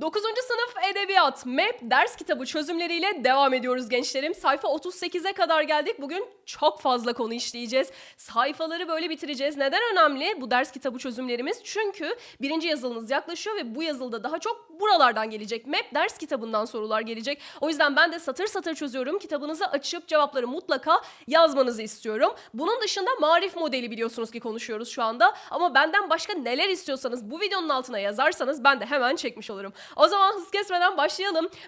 9. sınıf edebiyat MEP ders kitabı çözümleriyle devam ediyoruz gençlerim. Sayfa 38'e kadar geldik. Bugün çok fazla konu işleyeceğiz. Sayfaları böyle bitireceğiz. Neden önemli bu ders kitabı çözümlerimiz? Çünkü birinci yazılınız yaklaşıyor ve bu yazılda daha çok buralardan gelecek. MEP ders kitabından sorular gelecek. O yüzden ben de satır satır çözüyorum. Kitabınızı açıp cevapları mutlaka yazmanızı istiyorum. Bunun dışında marif modeli biliyorsunuz ki konuşuyoruz şu anda. Ama benden başka neler istiyorsanız bu videonun altına yazarsanız ben de hemen çekmiş olurum. O zaman hız kesmeden başlayalım.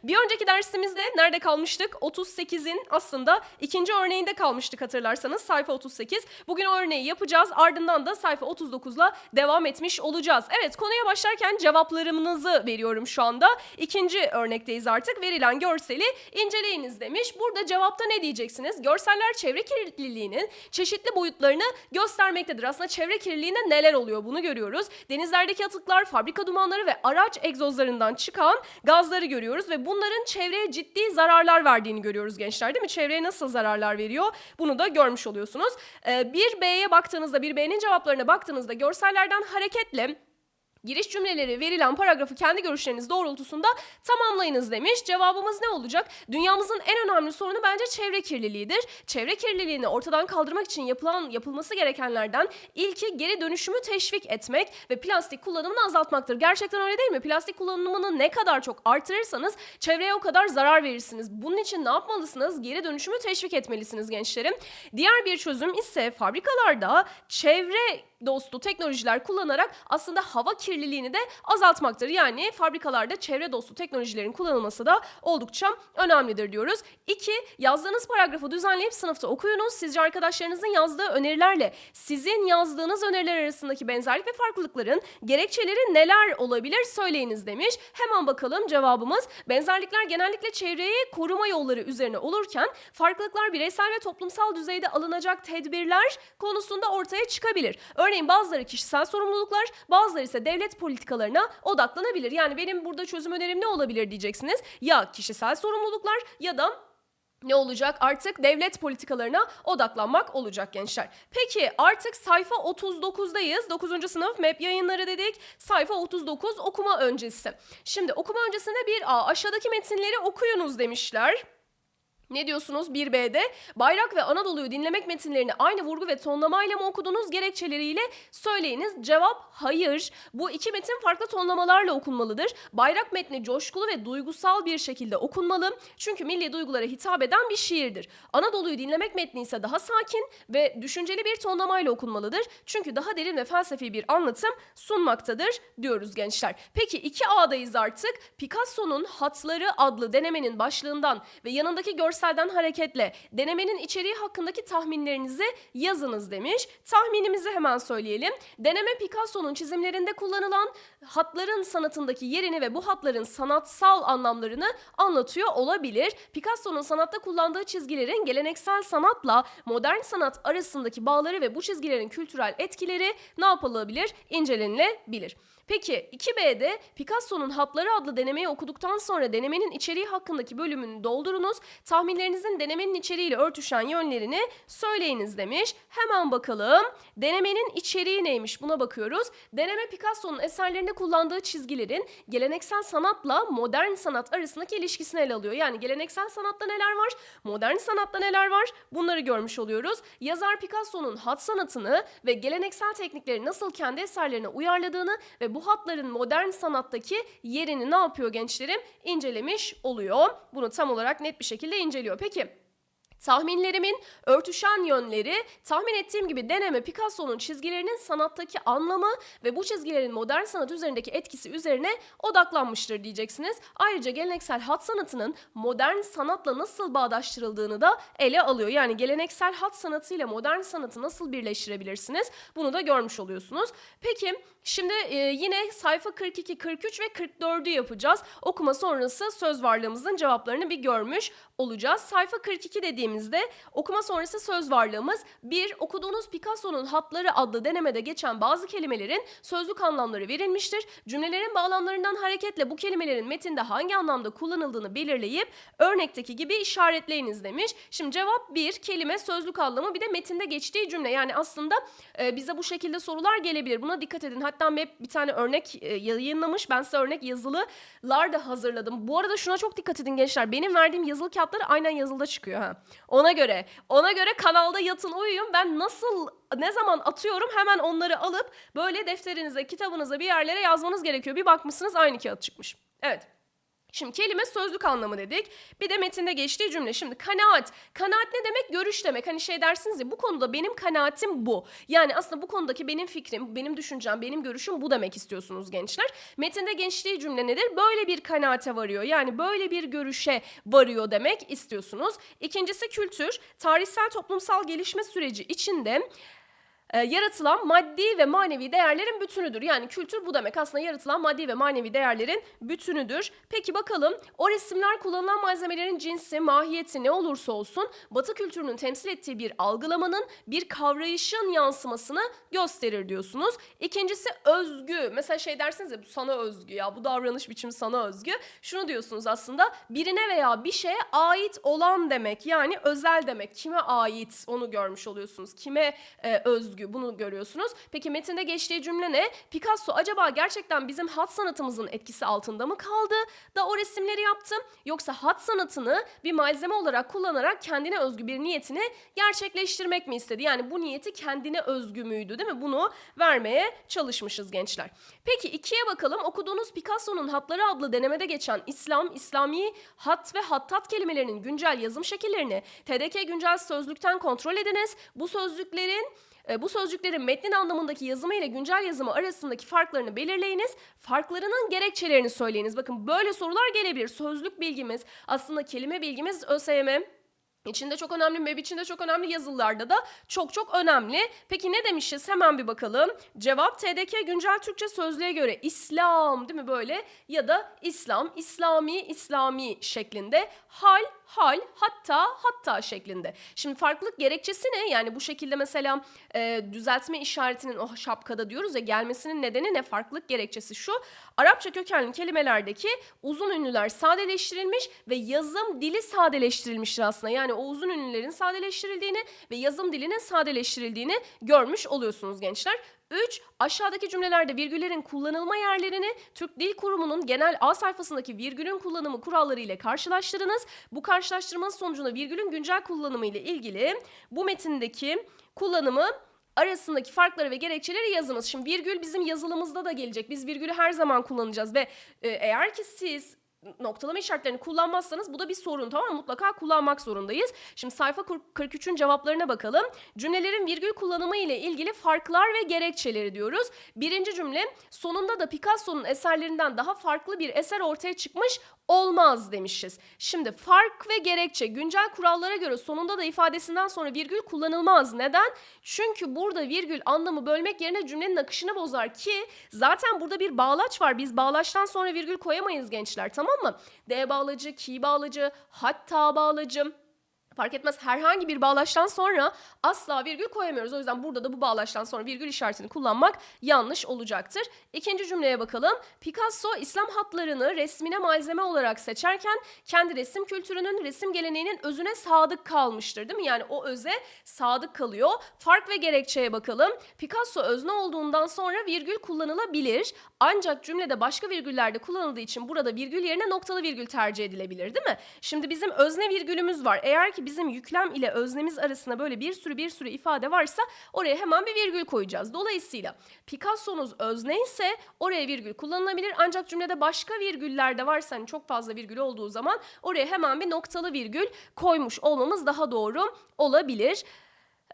Bir önceki dersimizde nerede kalmıştık? 38'in aslında ikinci örneğinde kalmıştık hatırlarsanız sayfa 38. Bugün o örneği yapacağız. Ardından da sayfa 39'la devam etmiş olacağız. Evet konuya başlarken cevaplarınızı veriyorum şu anda. İkinci örnekteyiz artık. Verilen görseli inceleyiniz demiş. Burada cevapta ne diyeceksiniz? Görseller çevre kirliliğinin çeşitli boyutlarını göstermektedir. Aslında çevre kirliliğinde neler oluyor bunu görüyoruz. Denizlerdeki atıklar, fabrika dumanları ve araç egzozlarından çıkan gazları görüyoruz ve bunların çevreye ciddi zararlar verdiğini görüyoruz gençler değil mi? Çevreye nasıl zararlar veriyor? Bunu da görmüş oluyorsunuz. Ee, bir B'ye baktığınızda, bir B'nin cevaplarına baktığınızda görsellerden hareketle Giriş cümleleri verilen paragrafı kendi görüşleriniz doğrultusunda tamamlayınız demiş. Cevabımız ne olacak? Dünyamızın en önemli sorunu bence çevre kirliliğidir. Çevre kirliliğini ortadan kaldırmak için yapılan yapılması gerekenlerden ilki geri dönüşümü teşvik etmek ve plastik kullanımını azaltmaktır. Gerçekten öyle değil mi? Plastik kullanımını ne kadar çok artırırsanız çevreye o kadar zarar verirsiniz. Bunun için ne yapmalısınız? Geri dönüşümü teşvik etmelisiniz gençlerim. Diğer bir çözüm ise fabrikalarda çevre dostu teknolojiler kullanarak aslında hava kirliliğini de azaltmaktır. Yani fabrikalarda çevre dostu teknolojilerin kullanılması da oldukça önemlidir diyoruz. 2. Yazdığınız paragrafı düzenleyip sınıfta okuyunuz. Sizce arkadaşlarınızın yazdığı önerilerle sizin yazdığınız öneriler arasındaki benzerlik ve farklılıkların gerekçeleri neler olabilir söyleyiniz demiş. Hemen bakalım cevabımız. Benzerlikler genellikle çevreyi koruma yolları üzerine olurken farklılıklar bireysel ve toplumsal düzeyde alınacak tedbirler konusunda ortaya çıkabilir. Örneğin bazıları kişisel sorumluluklar, bazıları ise devlet politikalarına odaklanabilir. Yani benim burada çözüm önerim ne olabilir diyeceksiniz. Ya kişisel sorumluluklar ya da ne olacak? Artık devlet politikalarına odaklanmak olacak gençler. Peki artık sayfa 39'dayız. 9. sınıf MEP yayınları dedik. Sayfa 39 okuma öncesi. Şimdi okuma öncesinde bir A aşağıdaki metinleri okuyunuz demişler. Ne diyorsunuz 1B'de? Bayrak ve Anadolu'yu dinlemek metinlerini aynı vurgu ve tonlamayla mı okudunuz gerekçeleriyle söyleyiniz. Cevap hayır. Bu iki metin farklı tonlamalarla okunmalıdır. Bayrak metni coşkulu ve duygusal bir şekilde okunmalı. Çünkü milli duygulara hitap eden bir şiirdir. Anadolu'yu dinlemek metni ise daha sakin ve düşünceli bir tonlamayla okunmalıdır. Çünkü daha derin ve felsefi bir anlatım sunmaktadır diyoruz gençler. Peki 2A'dayız artık. Picasso'nun Hatları adlı denemenin başlığından ve yanındaki görsel görselden hareketle denemenin içeriği hakkındaki tahminlerinizi yazınız demiş. Tahminimizi hemen söyleyelim. Deneme Picasso'nun çizimlerinde kullanılan hatların sanatındaki yerini ve bu hatların sanatsal anlamlarını anlatıyor olabilir. Picasso'nun sanatta kullandığı çizgilerin geleneksel sanatla modern sanat arasındaki bağları ve bu çizgilerin kültürel etkileri ne yapılabilir? İncelenilebilir. Peki 2B'de Picasso'nun Hatları adlı denemeyi okuduktan sonra denemenin içeriği hakkındaki bölümünü doldurunuz. Tahminlerinizin denemenin içeriğiyle örtüşen yönlerini söyleyiniz demiş. Hemen bakalım. Denemenin içeriği neymiş buna bakıyoruz. Deneme Picasso'nun eserlerinde kullandığı çizgilerin geleneksel sanatla modern sanat arasındaki ilişkisini ele alıyor. Yani geleneksel sanatta neler var? Modern sanatta neler var? Bunları görmüş oluyoruz. Yazar Picasso'nun hat sanatını ve geleneksel teknikleri nasıl kendi eserlerine uyarladığını ve bu bu hatların modern sanattaki yerini ne yapıyor gençlerim? İncelemiş oluyor. Bunu tam olarak net bir şekilde inceliyor. Peki Tahminlerimin örtüşen yönleri tahmin ettiğim gibi deneme Picasso'nun çizgilerinin sanattaki anlamı ve bu çizgilerin modern sanat üzerindeki etkisi üzerine odaklanmıştır diyeceksiniz. Ayrıca geleneksel hat sanatının modern sanatla nasıl bağdaştırıldığını da ele alıyor. Yani geleneksel hat sanatıyla modern sanatı nasıl birleştirebilirsiniz? Bunu da görmüş oluyorsunuz. Peki şimdi e, yine sayfa 42, 43 ve 44'ü yapacağız. Okuma sonrası söz varlığımızın cevaplarını bir görmüş olacağız. Sayfa 42 dediğim dediğimizde okuma sonrası söz varlığımız bir okuduğunuz Picasso'nun Hatları adlı denemede geçen bazı kelimelerin sözlük anlamları verilmiştir. Cümlelerin bağlamlarından hareketle bu kelimelerin metinde hangi anlamda kullanıldığını belirleyip örnekteki gibi işaretleyiniz demiş. Şimdi cevap bir kelime sözlük anlamı bir de metinde geçtiği cümle. Yani aslında e, bize bu şekilde sorular gelebilir. Buna dikkat edin. Hatta MEP bir tane örnek e, yayınlamış. Ben size örnek yazılılar da hazırladım. Bu arada şuna çok dikkat edin gençler. Benim verdiğim yazılı kağıtları aynen yazılıda çıkıyor ha. Ona göre. Ona göre kanalda yatın uyuyun. Ben nasıl ne zaman atıyorum hemen onları alıp böyle defterinize, kitabınıza bir yerlere yazmanız gerekiyor. Bir bakmışsınız aynı kağıt çıkmış. Evet. Şimdi kelime sözlük anlamı dedik. Bir de metinde geçtiği cümle. Şimdi kanaat. Kanaat ne demek? Görüş demek. Hani şey dersiniz ya bu konuda benim kanaatim bu. Yani aslında bu konudaki benim fikrim, benim düşüncem, benim görüşüm bu demek istiyorsunuz gençler. Metinde geçtiği cümle nedir? Böyle bir kanaate varıyor. Yani böyle bir görüşe varıyor demek istiyorsunuz. İkincisi kültür. Tarihsel toplumsal gelişme süreci içinde e, yaratılan maddi ve manevi değerlerin bütünüdür. Yani kültür bu demek. Aslında yaratılan maddi ve manevi değerlerin bütünüdür. Peki bakalım o resimler kullanılan malzemelerin cinsi, mahiyeti ne olursa olsun Batı kültürünün temsil ettiği bir algılamanın, bir kavrayışın yansımasını gösterir diyorsunuz. İkincisi özgü. Mesela şey dersiniz ya bu sana özgü ya bu davranış biçimi sana özgü. Şunu diyorsunuz aslında birine veya bir şeye ait olan demek. Yani özel demek. Kime ait onu görmüş oluyorsunuz. Kime e, özgü bunu görüyorsunuz. Peki metinde geçtiği cümle ne? Picasso acaba gerçekten bizim hat sanatımızın etkisi altında mı kaldı da o resimleri yaptı? Yoksa hat sanatını bir malzeme olarak kullanarak kendine özgü bir niyetini gerçekleştirmek mi istedi? Yani bu niyeti kendine özgü müydü değil mi? Bunu vermeye çalışmışız gençler. Peki ikiye bakalım. Okuduğunuz Picasso'nun Hatları adlı denemede geçen İslam, İslami hat ve hattat kelimelerinin güncel yazım şekillerini TDK güncel sözlükten kontrol ediniz. Bu sözlüklerin bu sözcüklerin metnin anlamındaki yazımı ile güncel yazımı arasındaki farklarını belirleyiniz. Farklarının gerekçelerini söyleyiniz. Bakın böyle sorular gelebilir. Sözlük bilgimiz, aslında kelime bilgimiz ÖSYM İçinde çok önemli, MEB içinde çok önemli yazılılarda da çok çok önemli. Peki ne demişiz? Hemen bir bakalım. Cevap TDK güncel Türkçe sözlüğe göre İslam değil mi böyle? Ya da İslam, İslami, İslami şeklinde. Hal, hal, hatta, hatta şeklinde. Şimdi farklılık gerekçesi ne? Yani bu şekilde mesela e, düzeltme işaretinin o şapkada diyoruz ya gelmesinin nedeni ne? Farklılık gerekçesi şu. Arapça kökenli kelimelerdeki uzun ünlüler sadeleştirilmiş ve yazım dili sadeleştirilmiştir aslında. Yani o uzun ünlülerin sadeleştirildiğini ve yazım dilinin sadeleştirildiğini görmüş oluyorsunuz gençler. 3. Aşağıdaki cümlelerde virgüllerin kullanılma yerlerini Türk Dil Kurumu'nun genel A sayfasındaki virgülün kullanımı kuralları ile karşılaştırınız. Bu karşılaştırmanın sonucunda virgülün güncel kullanımı ile ilgili bu metindeki kullanımı arasındaki farkları ve gerekçeleri yazınız. Şimdi virgül bizim yazılımızda da gelecek. Biz virgülü her zaman kullanacağız ve e, eğer ki siz noktalama işaretlerini kullanmazsanız bu da bir sorun tamam? Mutlaka kullanmak zorundayız. Şimdi sayfa 43'ün cevaplarına bakalım. Cümlelerin virgül kullanımı ile ilgili farklar ve gerekçeleri diyoruz. Birinci cümle sonunda da Picasso'nun eserlerinden daha farklı bir eser ortaya çıkmış olmaz demişiz. Şimdi fark ve gerekçe güncel kurallara göre sonunda da ifadesinden sonra virgül kullanılmaz. Neden? Çünkü burada virgül anlamı bölmek yerine cümlenin akışını bozar ki zaten burada bir bağlaç var. Biz bağlaçtan sonra virgül koyamayız gençler tamam mı? D bağlacı, ki bağlacı, hatta bağlacı fark etmez herhangi bir bağlaçtan sonra asla virgül koyamıyoruz. O yüzden burada da bu bağlaçtan sonra virgül işaretini kullanmak yanlış olacaktır. İkinci cümleye bakalım. Picasso İslam hatlarını resmine malzeme olarak seçerken kendi resim kültürünün, resim geleneğinin özüne sadık kalmıştır değil mi? Yani o öze sadık kalıyor. Fark ve gerekçeye bakalım. Picasso özne olduğundan sonra virgül kullanılabilir. Ancak cümlede başka virgüllerde kullanıldığı için burada virgül yerine noktalı virgül tercih edilebilir değil mi? Şimdi bizim özne virgülümüz var. Eğer ki bizim yüklem ile öznemiz arasında böyle bir sürü bir sürü ifade varsa oraya hemen bir virgül koyacağız. Dolayısıyla Picasso'nuz özne ise oraya virgül kullanılabilir. Ancak cümlede başka virgüller de varsa hani çok fazla virgül olduğu zaman oraya hemen bir noktalı virgül koymuş olmamız daha doğru olabilir.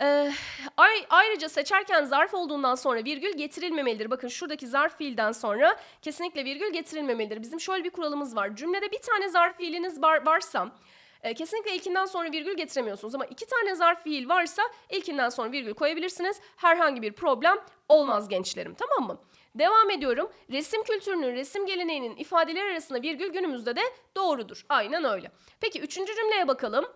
Ee, ayrıca seçerken zarf olduğundan sonra virgül getirilmemelidir. Bakın şuradaki zarf fiilden sonra kesinlikle virgül getirilmemelidir. Bizim şöyle bir kuralımız var. Cümlede bir tane zarf fiiliniz var, varsa e, kesinlikle ilkinden sonra virgül getiremiyorsunuz ama iki tane zarf fiil varsa ilkinden sonra virgül koyabilirsiniz. Herhangi bir problem olmaz gençlerim tamam mı? Devam ediyorum. Resim kültürünün, resim geleneğinin ifadeleri arasında virgül günümüzde de doğrudur. Aynen öyle. Peki üçüncü cümleye bakalım.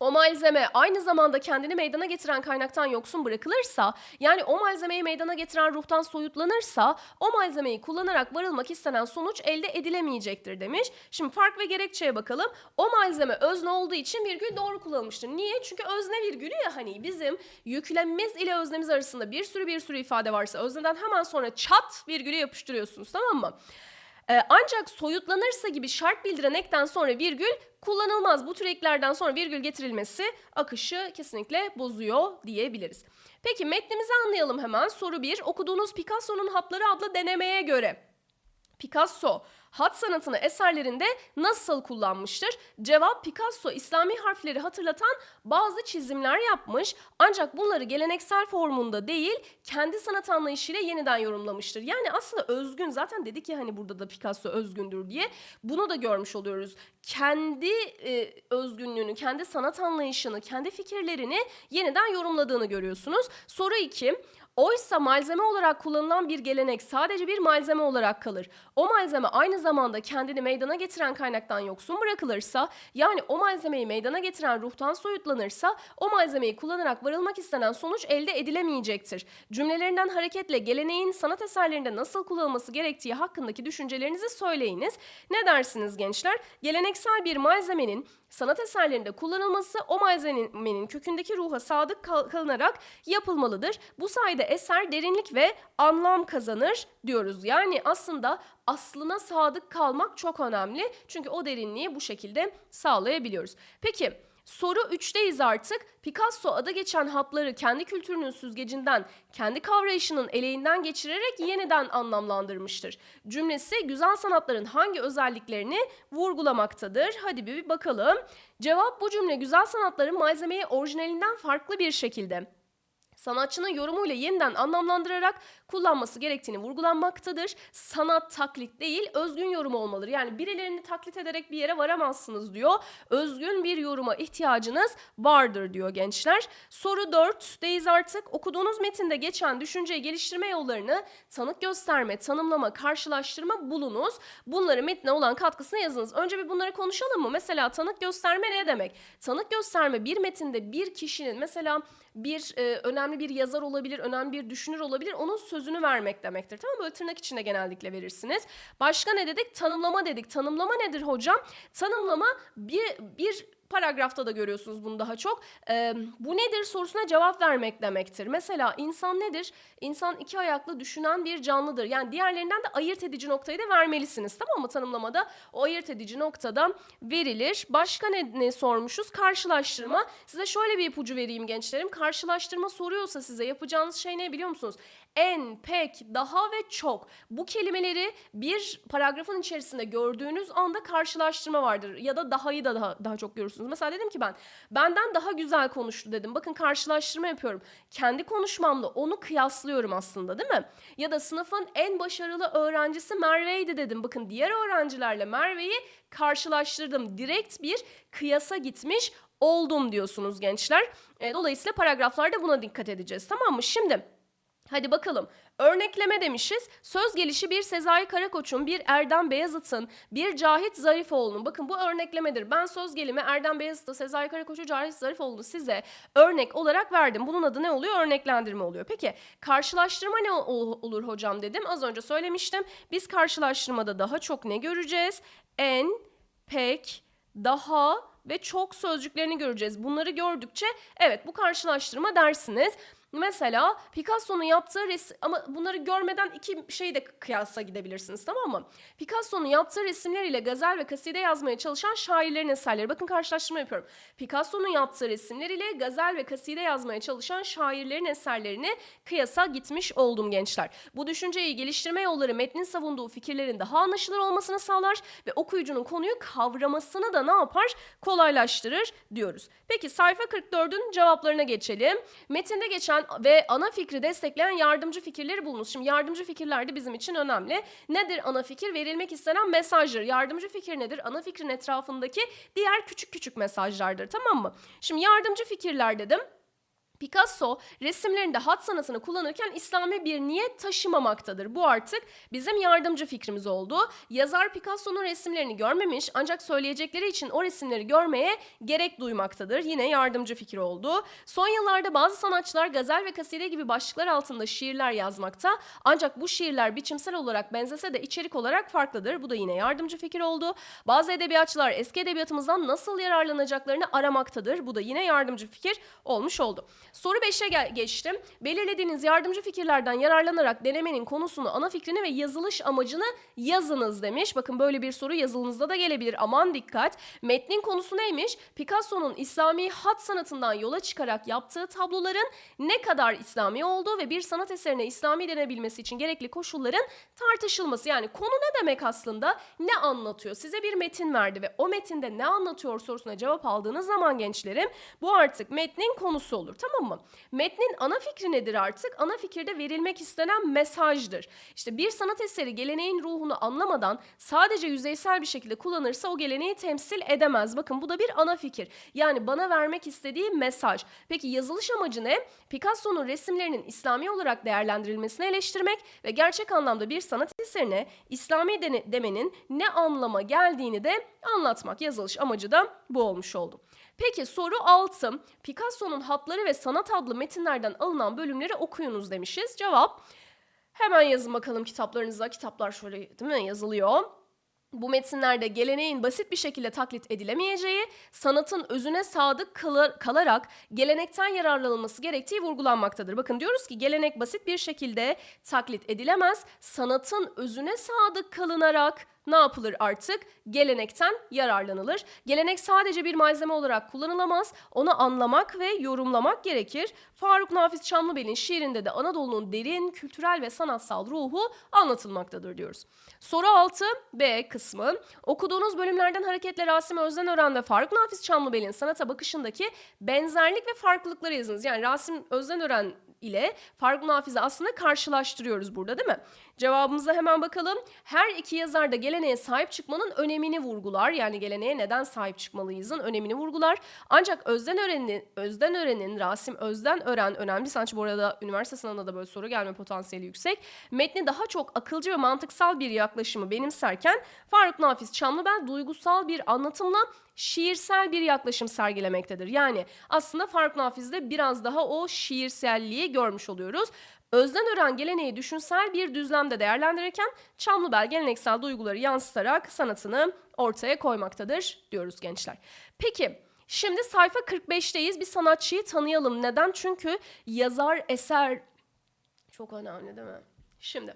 O malzeme aynı zamanda kendini meydana getiren kaynaktan yoksun bırakılırsa, yani o malzemeyi meydana getiren ruhtan soyutlanırsa, o malzemeyi kullanarak varılmak istenen sonuç elde edilemeyecektir demiş. Şimdi fark ve gerekçeye bakalım. O malzeme özne olduğu için virgül doğru kullanılmıştır. Niye? Çünkü özne virgülü ya hani bizim yüklemimiz ile öznemiz arasında bir sürü bir sürü ifade varsa özneden hemen sonra çat virgülü yapıştırıyorsunuz tamam mı? Ee, ancak soyutlanırsa gibi şart bildiren ekten sonra virgül kullanılmaz. Bu tür eklerden sonra virgül getirilmesi akışı kesinlikle bozuyor diyebiliriz. Peki metnimizi anlayalım hemen. Soru 1. Okuduğunuz Picasso'nun Hatları adlı denemeye göre Picasso hat sanatını eserlerinde nasıl kullanmıştır? Cevap Picasso İslami harfleri hatırlatan bazı çizimler yapmış ancak bunları geleneksel formunda değil kendi sanat anlayışıyla yeniden yorumlamıştır. Yani aslında özgün zaten dedik ya hani burada da Picasso özgündür diye bunu da görmüş oluyoruz. Kendi e, özgünlüğünü, kendi sanat anlayışını, kendi fikirlerini yeniden yorumladığını görüyorsunuz. Soru 2. Oysa malzeme olarak kullanılan bir gelenek sadece bir malzeme olarak kalır. O malzeme aynı zamanda kendini meydana getiren kaynaktan yoksun bırakılırsa, yani o malzemeyi meydana getiren ruhtan soyutlanırsa, o malzemeyi kullanarak varılmak istenen sonuç elde edilemeyecektir. Cümlelerinden hareketle geleneğin sanat eserlerinde nasıl kullanılması gerektiği hakkındaki düşüncelerinizi söyleyiniz. Ne dersiniz gençler? Geleneksel bir malzemenin sanat eserlerinde kullanılması o malzemenin kökündeki ruha sadık kal- kalınarak yapılmalıdır. Bu sayede eser derinlik ve anlam kazanır diyoruz. Yani aslında aslına sadık kalmak çok önemli. Çünkü o derinliği bu şekilde sağlayabiliyoruz. Peki Soru 3'teyiz artık. Picasso adı geçen hatları kendi kültürünün süzgecinden, kendi kavrayışının eleğinden geçirerek yeniden anlamlandırmıştır. Cümlesi güzel sanatların hangi özelliklerini vurgulamaktadır? Hadi bir bakalım. Cevap bu cümle güzel sanatların malzemeyi orijinalinden farklı bir şekilde sanatçının yorumuyla yeniden anlamlandırarak kullanması gerektiğini vurgulanmaktadır. Sanat taklit değil, özgün yorum olmalıdır. Yani birilerini taklit ederek bir yere varamazsınız diyor. Özgün bir yoruma ihtiyacınız vardır diyor gençler. Soru 4'deyiz artık. Okuduğunuz metinde geçen düşünceyi geliştirme yollarını tanık gösterme, tanımlama, karşılaştırma bulunuz. Bunları metne olan katkısını yazınız. Önce bir bunları konuşalım mı? Mesela tanık gösterme ne demek? Tanık gösterme bir metinde bir kişinin mesela bir e, önemli bir yazar olabilir, önemli bir düşünür olabilir. Onun sözünü vermek demektir. Tamam mı? Böyle tırnak içinde genellikle verirsiniz. Başka ne dedik? Tanımlama dedik. Tanımlama nedir hocam? Tanımlama bir bir paragrafta da görüyorsunuz bunu daha çok. Ee, bu nedir sorusuna cevap vermek demektir. Mesela insan nedir? İnsan iki ayaklı düşünen bir canlıdır. Yani diğerlerinden de ayırt edici noktayı da vermelisiniz. Tamam mı? Tanımlamada o ayırt edici noktadan verilir. Başka ne, ne sormuşuz? Karşılaştırma. Size şöyle bir ipucu vereyim gençlerim. Karşılaştırma soruyorsa size yapacağınız şey ne biliyor musunuz? En, pek, daha ve çok. Bu kelimeleri bir paragrafın içerisinde gördüğünüz anda karşılaştırma vardır. Ya da dahayı da daha, daha çok görürsünüz. Mesela dedim ki ben benden daha güzel konuştu dedim. Bakın karşılaştırma yapıyorum. Kendi konuşmamla onu kıyaslıyorum aslında değil mi? Ya da sınıfın en başarılı öğrencisi Merve'ydi dedim. Bakın diğer öğrencilerle Merve'yi karşılaştırdım. Direkt bir kıyasa gitmiş oldum diyorsunuz gençler. E, dolayısıyla paragraflarda buna dikkat edeceğiz tamam mı? Şimdi Hadi bakalım. Örnekleme demişiz. Söz gelişi bir Sezai Karakoç'un, bir Erdem Beyazıt'ın, bir Cahit Zarifoğlu'nun. Bakın bu örneklemedir. Ben söz gelimi Erdem Beyazıt'ı, Sezai Karakoç'u, Cahit Zarifoğlu'nu size örnek olarak verdim. Bunun adı ne oluyor? Örneklendirme oluyor. Peki karşılaştırma ne ol- olur hocam dedim. Az önce söylemiştim. Biz karşılaştırmada daha çok ne göreceğiz? En, pek, daha ve çok sözcüklerini göreceğiz. Bunları gördükçe evet bu karşılaştırma dersiniz. Mesela Picasso'nun yaptığı resim ama bunları görmeden iki şeyi de kıyasa gidebilirsiniz tamam mı? Picasso'nun yaptığı resimler ile gazel ve kaside yazmaya çalışan şairlerin eserleri. Bakın karşılaştırma yapıyorum. Picasso'nun yaptığı resimler ile gazel ve kaside yazmaya çalışan şairlerin eserlerini kıyasa gitmiş oldum gençler. Bu düşünceyi geliştirme yolları metnin savunduğu fikirlerin daha anlaşılır olmasını sağlar ve okuyucunun konuyu kavramasını da ne yapar? Kolaylaştırır diyoruz. Peki sayfa 44'ün cevaplarına geçelim. Metinde geçen ve ana fikri destekleyen yardımcı fikirleri bulunuz. Şimdi yardımcı fikirler de bizim için önemli. Nedir ana fikir? Verilmek istenen mesajdır. Yardımcı fikir nedir? Ana fikrin etrafındaki diğer küçük küçük mesajlardır. Tamam mı? Şimdi yardımcı fikirler dedim. Picasso resimlerinde hat sanatını kullanırken İslami bir niyet taşımamaktadır. Bu artık bizim yardımcı fikrimiz oldu. Yazar Picasso'nun resimlerini görmemiş ancak söyleyecekleri için o resimleri görmeye gerek duymaktadır. Yine yardımcı fikir oldu. Son yıllarda bazı sanatçılar gazel ve kaside gibi başlıklar altında şiirler yazmakta. Ancak bu şiirler biçimsel olarak benzese de içerik olarak farklıdır. Bu da yine yardımcı fikir oldu. Bazı edebiyatçılar eski edebiyatımızdan nasıl yararlanacaklarını aramaktadır. Bu da yine yardımcı fikir olmuş oldu. Soru 5'e gel- geçtim. Belirlediğiniz yardımcı fikirlerden yararlanarak denemenin konusunu, ana fikrini ve yazılış amacını yazınız demiş. Bakın böyle bir soru yazılınızda da gelebilir. Aman dikkat. Metnin konusu neymiş? Picasso'nun İslami hat sanatından yola çıkarak yaptığı tabloların ne kadar İslami olduğu ve bir sanat eserine İslami denebilmesi için gerekli koşulların tartışılması. Yani konu ne demek aslında? Ne anlatıyor? Size bir metin verdi ve o metinde ne anlatıyor sorusuna cevap aldığınız zaman gençlerim bu artık metnin konusu olur tamam mı? Metnin ana fikri nedir artık? Ana fikirde verilmek istenen mesajdır. İşte bir sanat eseri geleneğin ruhunu anlamadan sadece yüzeysel bir şekilde kullanırsa o geleneği temsil edemez. Bakın bu da bir ana fikir. Yani bana vermek istediği mesaj. Peki yazılış amacı ne? Picasso'nun resimlerinin İslami olarak değerlendirilmesini eleştirmek ve gerçek anlamda bir sanat eserine İslami demenin ne anlama geldiğini de anlatmak. Yazılış amacı da bu olmuş oldu. Peki soru 6. Picasso'nun Hatları ve Sanat adlı metinlerden alınan bölümleri okuyunuz demişiz. Cevap hemen yazın bakalım kitaplarınıza. Kitaplar şöyle değil mi yazılıyor. Bu metinlerde geleneğin basit bir şekilde taklit edilemeyeceği, sanatın özüne sadık kala- kalarak gelenekten yararlanılması gerektiği vurgulanmaktadır. Bakın diyoruz ki gelenek basit bir şekilde taklit edilemez, sanatın özüne sadık kalınarak ne yapılır artık? Gelenekten yararlanılır. Gelenek sadece bir malzeme olarak kullanılamaz. Onu anlamak ve yorumlamak gerekir. Faruk Nafiz Çamlıbel'in şiirinde de Anadolu'nun derin kültürel ve sanatsal ruhu anlatılmaktadır diyoruz. Soru 6 B kısmı. Okuduğunuz bölümlerden hareketle Rasim Özdenören ve Faruk Nafiz Çamlıbel'in sanata bakışındaki benzerlik ve farklılıkları yazınız. Yani Rasim Özdenören ile Faruk Nafiz'i aslında karşılaştırıyoruz burada değil mi? Cevabımıza hemen bakalım. Her iki yazar da geleneğe sahip çıkmanın önemini vurgular. Yani geleneğe neden sahip çıkmalıyızın önemini vurgular. Ancak Özden Ören'in, Özden Ören'in, Rasim Özden Ören önemli sanatçı bu arada üniversite sınavında da böyle soru gelme potansiyeli yüksek. Metni daha çok akılcı ve mantıksal bir yaklaşımı benimserken Faruk Nafiz Çamlıbel duygusal bir anlatımla şiirsel bir yaklaşım sergilemektedir. Yani aslında Faruk Nafiz'de biraz daha o şiirselliği görmüş oluyoruz. Özden Ören geleneği düşünsel bir düzlemde değerlendirirken Çamlıbel geleneksel duyguları yansıtarak sanatını ortaya koymaktadır diyoruz gençler. Peki şimdi sayfa 45'teyiz. Bir sanatçıyı tanıyalım. Neden? Çünkü yazar eser çok önemli değil mi? Şimdi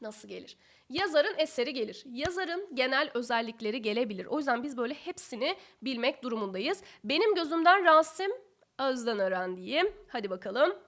nasıl gelir? Yazarın eseri gelir. Yazarın genel özellikleri gelebilir. O yüzden biz böyle hepsini bilmek durumundayız. Benim gözümden Rasim Özden Ören diyeyim. Hadi bakalım.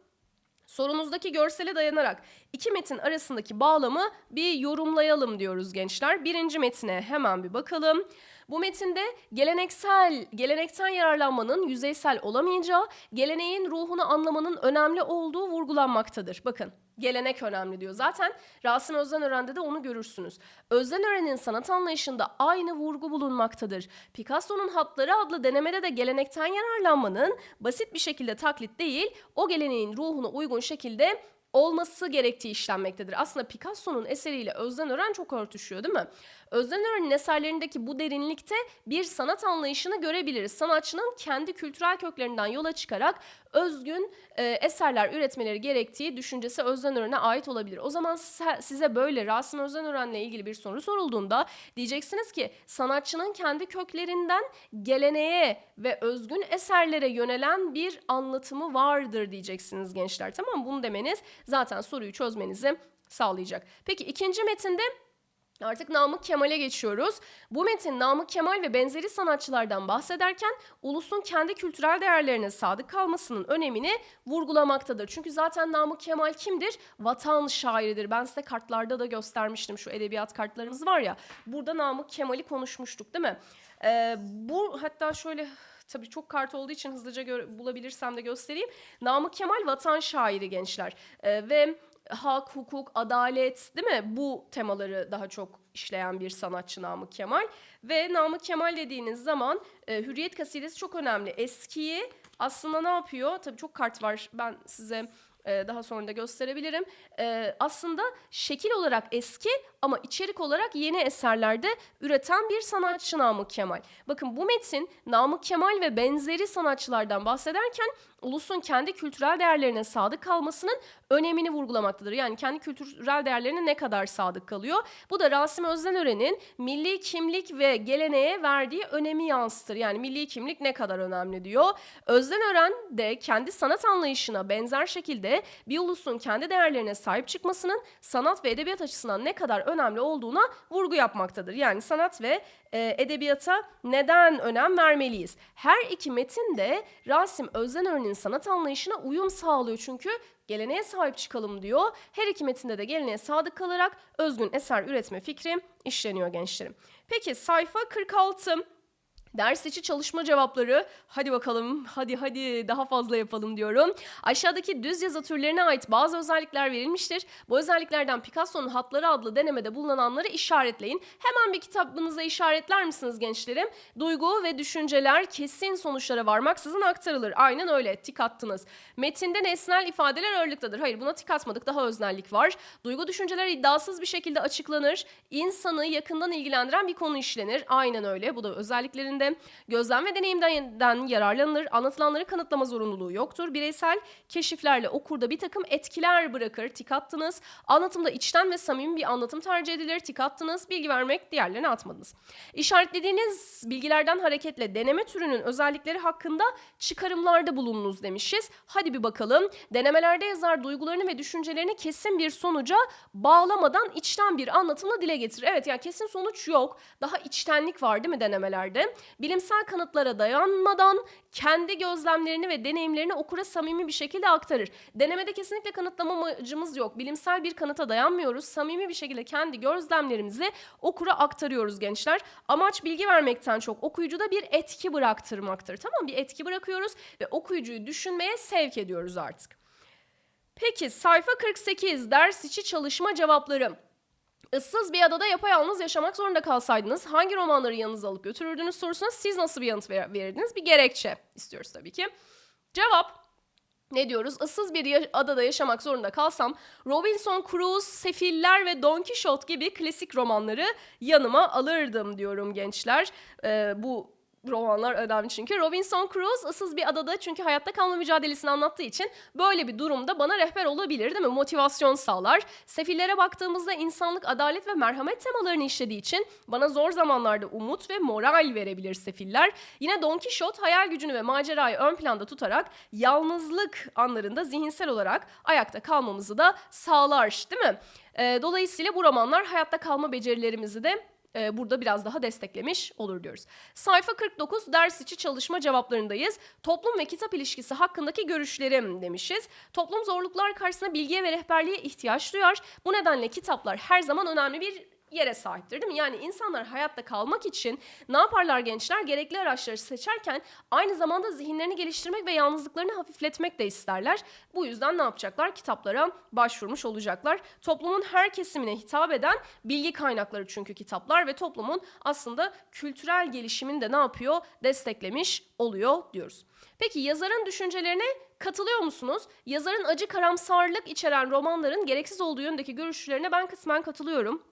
Sorunuzdaki görsele dayanarak iki metin arasındaki bağlamı bir yorumlayalım diyoruz gençler. Birinci metine hemen bir bakalım. Bu metinde geleneksel, gelenekten yararlanmanın yüzeysel olamayacağı, geleneğin ruhunu anlamanın önemli olduğu vurgulanmaktadır. Bakın gelenek önemli diyor. Zaten Rasim Özdenören'de de onu görürsünüz. Özdenören'in sanat anlayışında aynı vurgu bulunmaktadır. Picasso'nun Hatları adlı denemede de gelenekten yararlanmanın basit bir şekilde taklit değil, o geleneğin ruhuna uygun şekilde olması gerektiği işlenmektedir. Aslında Picasso'nun eseriyle Özdenören çok örtüşüyor değil mi? Özdenören'in eserlerindeki bu derinlikte bir sanat anlayışını görebiliriz. Sanatçının kendi kültürel köklerinden yola çıkarak özgün e, eserler üretmeleri gerektiği düşüncesi Özdenören'e ait olabilir. O zaman size, böyle Rasim Özdenören'le ilgili bir soru sorulduğunda diyeceksiniz ki sanatçının kendi köklerinden geleneğe ve özgün eserlere yönelen bir anlatımı vardır diyeceksiniz gençler. Tamam? Bunu demeniz zaten soruyu çözmenizi sağlayacak. Peki ikinci metinde Artık Namık Kemal'e geçiyoruz. Bu metin Namık Kemal ve benzeri sanatçılardan bahsederken ulusun kendi kültürel değerlerine sadık kalmasının önemini vurgulamaktadır. Çünkü zaten Namık Kemal kimdir? Vatan şairidir. Ben size kartlarda da göstermiştim şu edebiyat kartlarımız var ya. Burada Namık Kemal'i konuşmuştuk değil mi? Ee, bu hatta şöyle tabii çok kart olduğu için hızlıca bulabilirsem de göstereyim. Namık Kemal vatan şairi gençler. Ee, ve hak, hukuk, adalet değil mi? Bu temaları daha çok işleyen bir sanatçı Namık Kemal. Ve Namık Kemal dediğiniz zaman e, Hürriyet kasidesi çok önemli. Eskiyi aslında ne yapıyor? Tabii çok kart var. Ben size e, daha sonra da gösterebilirim. E, aslında şekil olarak eski ama içerik olarak yeni eserlerde üreten bir sanatçı Namık Kemal. Bakın bu metin Namık Kemal ve benzeri sanatçılardan bahsederken ulusun kendi kültürel değerlerine sadık kalmasının önemini vurgulamaktadır. Yani kendi kültürel değerlerine ne kadar sadık kalıyor? Bu da Rasim Özdenören'in milli kimlik ve geleneğe verdiği önemi yansıtır. Yani milli kimlik ne kadar önemli diyor. Özdenören de kendi sanat anlayışına benzer şekilde bir ulusun kendi değerlerine sahip çıkmasının sanat ve edebiyat açısından ne kadar önemli olduğuna vurgu yapmaktadır. Yani sanat ve e, edebiyata neden önem vermeliyiz? Her iki metin de Rasim Özdenören'in sanat anlayışına uyum sağlıyor çünkü geleneğe sahip çıkalım diyor. Her iki metinde de geleneğe sadık kalarak özgün eser üretme fikri işleniyor gençlerim. Peki sayfa 46 Ders içi çalışma cevapları. Hadi bakalım, hadi hadi daha fazla yapalım diyorum. Aşağıdaki düz yazı türlerine ait bazı özellikler verilmiştir. Bu özelliklerden Picasso'nun Hatları adlı denemede bulunanları işaretleyin. Hemen bir kitabınıza işaretler misiniz gençlerim? Duygu ve düşünceler kesin sonuçlara varmaksızın aktarılır. Aynen öyle, tik attınız. Metinde nesnel ifadeler ağırlıktadır. Hayır buna tik atmadık, daha öznellik var. Duygu düşünceler iddiasız bir şekilde açıklanır. İnsanı yakından ilgilendiren bir konu işlenir. Aynen öyle, bu da özelliklerinde gözlem ve deneyimden yararlanılır. Anlatılanları kanıtlama zorunluluğu yoktur. Bireysel keşiflerle okurda bir takım etkiler bırakır. Tik attınız. Anlatımda içten ve samimi bir anlatım tercih edilir. Tik attınız. Bilgi vermek diğerlerine atmadınız. İşaretlediğiniz bilgilerden hareketle deneme türünün özellikleri hakkında çıkarımlarda bulununuz demişiz. Hadi bir bakalım. Denemelerde yazar duygularını ve düşüncelerini kesin bir sonuca bağlamadan içten bir anlatımla dile getirir. Evet yani kesin sonuç yok. Daha içtenlik var değil mi denemelerde? Bilimsel kanıtlara dayanmadan kendi gözlemlerini ve deneyimlerini okura samimi bir şekilde aktarır. Denemede kesinlikle kanıtlama amacımız yok. Bilimsel bir kanıta dayanmıyoruz. Samimi bir şekilde kendi gözlemlerimizi okura aktarıyoruz gençler. Amaç bilgi vermekten çok okuyucuda bir etki bıraktırmaktır. Tamam bir etki bırakıyoruz ve okuyucuyu düşünmeye sevk ediyoruz artık. Peki sayfa 48 ders içi çalışma cevapları. Issız bir adada yapayalnız yaşamak zorunda kalsaydınız hangi romanları yanınıza alıp götürürdünüz sorusuna siz nasıl bir yanıt ver- verirdiniz? Bir gerekçe istiyoruz tabii ki. Cevap ne diyoruz? Issız bir ya- adada yaşamak zorunda kalsam Robinson Crusoe, Sefiller ve Don Quixote gibi klasik romanları yanıma alırdım diyorum gençler. Ee, bu romanlar önemli çünkü. Robinson Crusoe ıssız bir adada çünkü hayatta kalma mücadelesini anlattığı için böyle bir durumda bana rehber olabilir değil mi? Motivasyon sağlar. Sefillere baktığımızda insanlık, adalet ve merhamet temalarını işlediği için bana zor zamanlarda umut ve moral verebilir sefiller. Yine Don Quixote hayal gücünü ve macerayı ön planda tutarak yalnızlık anlarında zihinsel olarak ayakta kalmamızı da sağlar değil mi? Dolayısıyla bu romanlar hayatta kalma becerilerimizi de e, burada biraz daha desteklemiş olur diyoruz. Sayfa 49 ders içi çalışma cevaplarındayız. Toplum ve kitap ilişkisi hakkındaki görüşlerim demişiz. Toplum zorluklar karşısında bilgiye ve rehberliğe ihtiyaç duyar. Bu nedenle kitaplar her zaman önemli bir yere sahiptir değil mi? Yani insanlar hayatta kalmak için ne yaparlar gençler? Gerekli araçları seçerken aynı zamanda zihinlerini geliştirmek ve yalnızlıklarını hafifletmek de isterler. Bu yüzden ne yapacaklar? Kitaplara başvurmuş olacaklar. Toplumun her kesimine hitap eden bilgi kaynakları çünkü kitaplar ve toplumun aslında kültürel gelişimini de ne yapıyor? Desteklemiş oluyor diyoruz. Peki yazarın düşüncelerine katılıyor musunuz? Yazarın acı karamsarlık içeren romanların gereksiz olduğu yönündeki görüşlerine ben kısmen katılıyorum.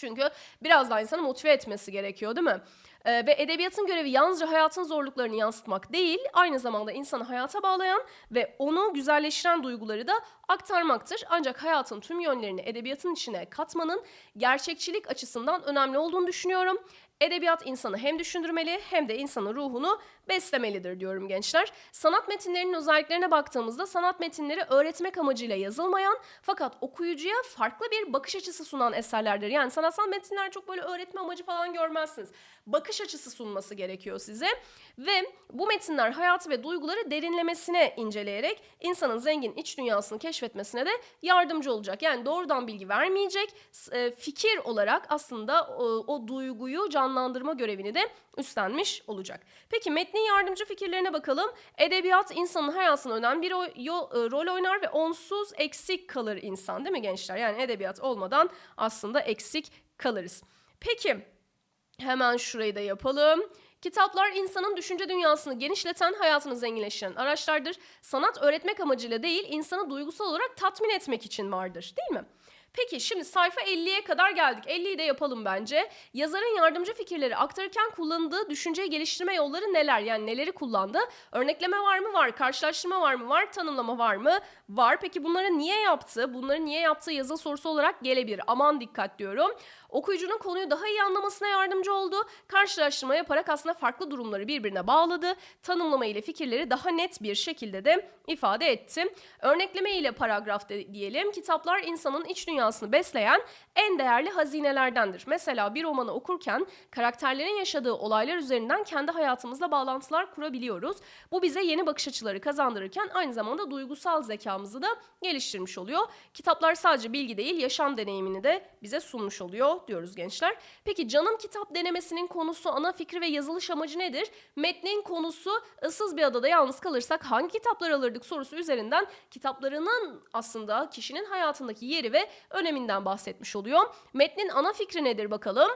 Çünkü biraz daha insanı motive etmesi gerekiyor değil mi? Ee, ve edebiyatın görevi yalnızca hayatın zorluklarını yansıtmak değil, aynı zamanda insanı hayata bağlayan ve onu güzelleştiren duyguları da aktarmaktır. Ancak hayatın tüm yönlerini edebiyatın içine katmanın gerçekçilik açısından önemli olduğunu düşünüyorum. Edebiyat insanı hem düşündürmeli hem de insanın ruhunu beslemelidir diyorum gençler. Sanat metinlerinin özelliklerine baktığımızda sanat metinleri öğretmek amacıyla yazılmayan fakat okuyucuya farklı bir bakış açısı sunan eserlerdir. Yani sanatsal metinler çok böyle öğretme amacı falan görmezsiniz. Bakış açısı sunması gerekiyor size ve bu metinler hayatı ve duyguları derinlemesine inceleyerek insanın zengin iç dünyasını keşfetmesine de yardımcı olacak. Yani doğrudan bilgi vermeyecek, e, fikir olarak aslında o, o duyguyu canlandıracak canlandırma görevini de üstlenmiş olacak. Peki metnin yardımcı fikirlerine bakalım. Edebiyat insanın hayatına önemli bir e, rol oynar ve onsuz eksik kalır insan değil mi gençler? Yani edebiyat olmadan aslında eksik kalırız. Peki hemen şurayı da yapalım. Kitaplar insanın düşünce dünyasını genişleten, hayatını zenginleştiren araçlardır. Sanat öğretmek amacıyla değil, insanı duygusal olarak tatmin etmek için vardır, değil mi? Peki şimdi sayfa 50'ye kadar geldik. 50'yi de yapalım bence. Yazarın yardımcı fikirleri aktarırken kullandığı düşünceyi geliştirme yolları neler? Yani neleri kullandı? Örnekleme var mı? Var. Karşılaştırma var mı? Var. Tanımlama var mı? Var. Peki bunları niye yaptı? Bunları niye yaptığı yazı sorusu olarak gelebilir. Aman dikkat diyorum. Okuyucunun konuyu daha iyi anlamasına yardımcı oldu. Karşılaştırma yaparak aslında farklı durumları birbirine bağladı. Tanımlama ile fikirleri daha net bir şekilde de ifade etti. Örnekleme ile paragraf de- diyelim. Kitaplar insanın iç dünyasını besleyen en değerli hazinelerdendir. Mesela bir romanı okurken karakterlerin yaşadığı olaylar üzerinden kendi hayatımızla bağlantılar kurabiliyoruz. Bu bize yeni bakış açıları kazandırırken aynı zamanda duygusal zekamızı da geliştirmiş oluyor. Kitaplar sadece bilgi değil, yaşam deneyimini de bize sunmuş oluyor diyoruz gençler. Peki canım kitap denemesinin konusu, ana fikri ve yazılış amacı nedir? Metnin konusu ıssız bir adada yalnız kalırsak hangi kitaplar alırdık sorusu üzerinden kitaplarının aslında kişinin hayatındaki yeri ve öneminden bahsetmiş oluyor. Metnin ana fikri nedir bakalım?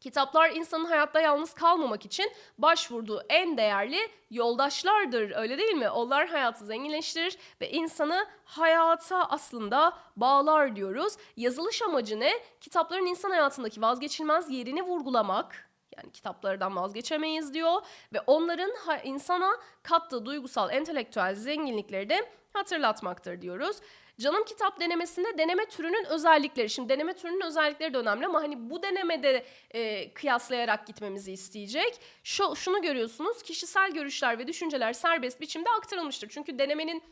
Kitaplar insanın hayatta yalnız kalmamak için başvurduğu en değerli yoldaşlardır öyle değil mi? Onlar hayatı zenginleştirir ve insanı hayata aslında bağlar diyoruz. Yazılış amacı ne? Kitapların insan hayatındaki vazgeçilmez yerini vurgulamak. Yani kitaplardan vazgeçemeyiz diyor ve onların insana kattığı duygusal, entelektüel zenginlikleri de hatırlatmaktır diyoruz. Canım kitap denemesinde deneme türünün özellikleri. Şimdi deneme türünün özellikleri de önemli ama hani bu denemede e, kıyaslayarak gitmemizi isteyecek. Şu, şunu görüyorsunuz kişisel görüşler ve düşünceler serbest biçimde aktarılmıştır. Çünkü denemenin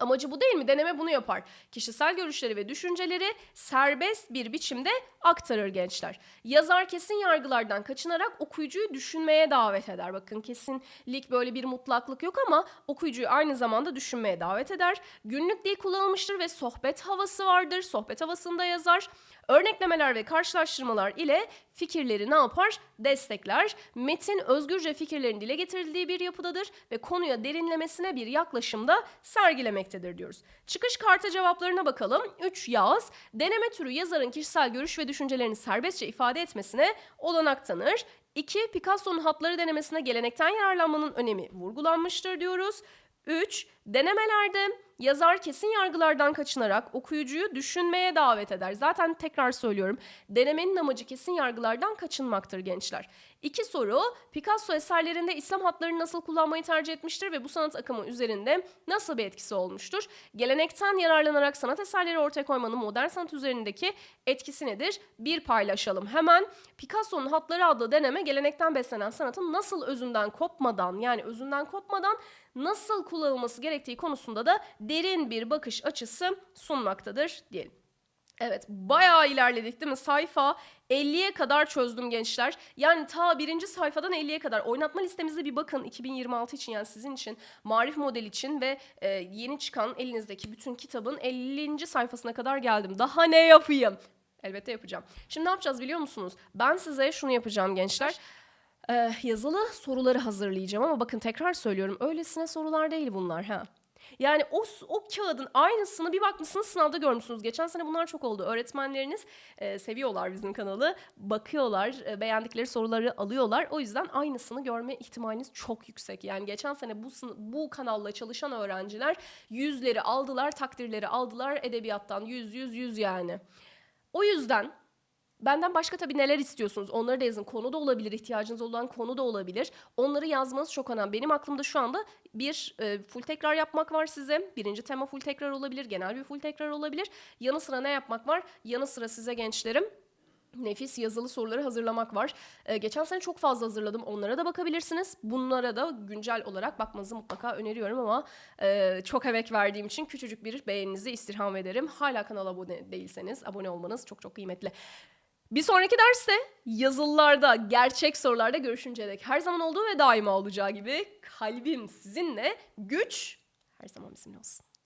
Amacı bu değil mi? Deneme bunu yapar. Kişisel görüşleri ve düşünceleri serbest bir biçimde aktarır gençler. Yazar kesin yargılardan kaçınarak okuyucuyu düşünmeye davet eder. Bakın kesinlik böyle bir mutlaklık yok ama okuyucuyu aynı zamanda düşünmeye davet eder. Günlük dil kullanılmıştır ve sohbet havası vardır. Sohbet havasında yazar. Örneklemeler ve karşılaştırmalar ile fikirleri ne yapar? Destekler. Metin özgürce fikirlerin dile getirildiği bir yapıdadır ve konuya derinlemesine bir yaklaşımda sergilemektedir diyoruz. Çıkış kartı cevaplarına bakalım. 3 yaz. Deneme türü yazarın kişisel görüş ve düşüncelerini serbestçe ifade etmesine olanak tanır. 2. Picasso'nun hatları denemesine gelenekten yararlanmanın önemi vurgulanmıştır diyoruz. 3. Denemelerde yazar kesin yargılardan kaçınarak okuyucuyu düşünmeye davet eder. Zaten tekrar söylüyorum. Denemenin amacı kesin yargılardan kaçınmaktır gençler. İki soru. Picasso eserlerinde İslam hatlarını nasıl kullanmayı tercih etmiştir ve bu sanat akımı üzerinde nasıl bir etkisi olmuştur? Gelenekten yararlanarak sanat eserleri ortaya koymanın modern sanat üzerindeki etkisi nedir? Bir paylaşalım hemen. Picasso'nun Hatları adlı deneme gelenekten beslenen sanatın nasıl özünden kopmadan yani özünden kopmadan nasıl kullanılması gerektiği konusunda da derin bir bakış açısı sunmaktadır diyelim. Evet bayağı ilerledik değil mi? Sayfa 50'ye kadar çözdüm gençler. Yani ta birinci sayfadan 50'ye kadar oynatma listemize bir bakın 2026 için yani sizin için marif model için ve e, yeni çıkan elinizdeki bütün kitabın 50. sayfasına kadar geldim. Daha ne yapayım? Elbette yapacağım. Şimdi ne yapacağız biliyor musunuz? Ben size şunu yapacağım gençler. Ee, yazılı soruları hazırlayacağım ama bakın tekrar söylüyorum öylesine sorular değil bunlar ha. Yani o, o kağıdın aynısını bir bakmışsınız sınavda görmüşsünüz. Geçen sene bunlar çok oldu. Öğretmenleriniz e, seviyorlar bizim kanalı. Bakıyorlar, e, beğendikleri soruları alıyorlar. O yüzden aynısını görme ihtimaliniz çok yüksek. Yani geçen sene bu bu kanalla çalışan öğrenciler yüzleri aldılar, takdirleri aldılar. Edebiyattan yüz, yüz, yüz yani. O yüzden Benden başka tabii neler istiyorsunuz? Onları da yazın. Konu da olabilir, ihtiyacınız olan konu da olabilir. Onları yazmanız çok önemli. Benim aklımda şu anda bir e, full tekrar yapmak var size. Birinci tema full tekrar olabilir, genel bir full tekrar olabilir. Yanı sıra ne yapmak var? Yanı sıra size gençlerim nefis yazılı soruları hazırlamak var. Ee, geçen sene çok fazla hazırladım. Onlara da bakabilirsiniz. Bunlara da güncel olarak bakmanızı mutlaka öneriyorum ama e, çok emek verdiğim için küçücük bir beğeninizi istirham ederim. Hala kanala abone değilseniz abone olmanız çok çok kıymetli. Bir sonraki derste yazılılarda, gerçek sorularda görüşünceye dek her zaman olduğu ve daima olacağı gibi kalbim sizinle, güç her zaman bizimle olsun.